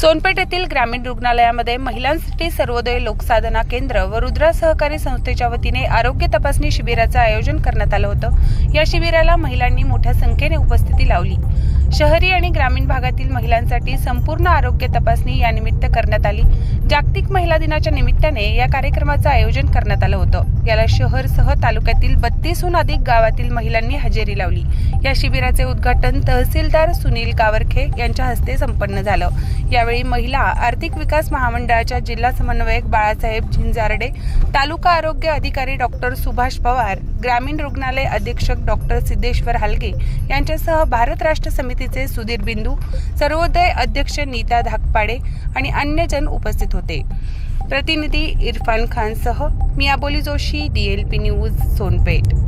सोनपेठ येथील ग्रामीण रुग्णालयामध्ये महिलांसाठी सर्वोदय लोकसाधना केंद्र व रुद्रा सहकारी संस्थेच्या वतीने आरोग्य तपासणी शिबिराचं आयोजन करण्यात आलं होतं. या शिबिराला महिलांनी मोठ्या संख्येने उपस्थिती लावली. शहरी आणि ग्रामीण भागातील महिलांसाठी संपूर्ण आरोग्य तपासणी यानिमित्त करण्यात आली. जागतिक महिला दिनाच्या निमित्ताने या कार्यक्रमाचं आयोजन करण्यात आलं होतं. याला शहरसह तालुक्यातील बत्तीसहून अधिक गावातील महिलांनी हजेरी लावली. या शिबिराचे उद्घाटन तहसीलदार सुनील कावरखे यांच्या हस्ते संपन्न झालं. यावेळी महिला आर्थिक विकास महामंडळाच्या जिल्हा समन्वयक बाळासाहेब झिंजारडे तालुका आरोग्य अधिकारी डॉक्टर सुभाष पवार ग्रामीण रुग्णालय अधीक्षक डॉक्टर सिद्धेश्वर हालगे यांच्यासह भारत राष्ट्र समितीचे सुधीर बिंदू सर्वोदय अध्यक्ष नीता धाकपाडे आणि अन्य जण उपस्थित होते. प्रतिनिधी इरफान खानसह मी अबोली जोशी डीएलपी न्यूज सोनपेठ.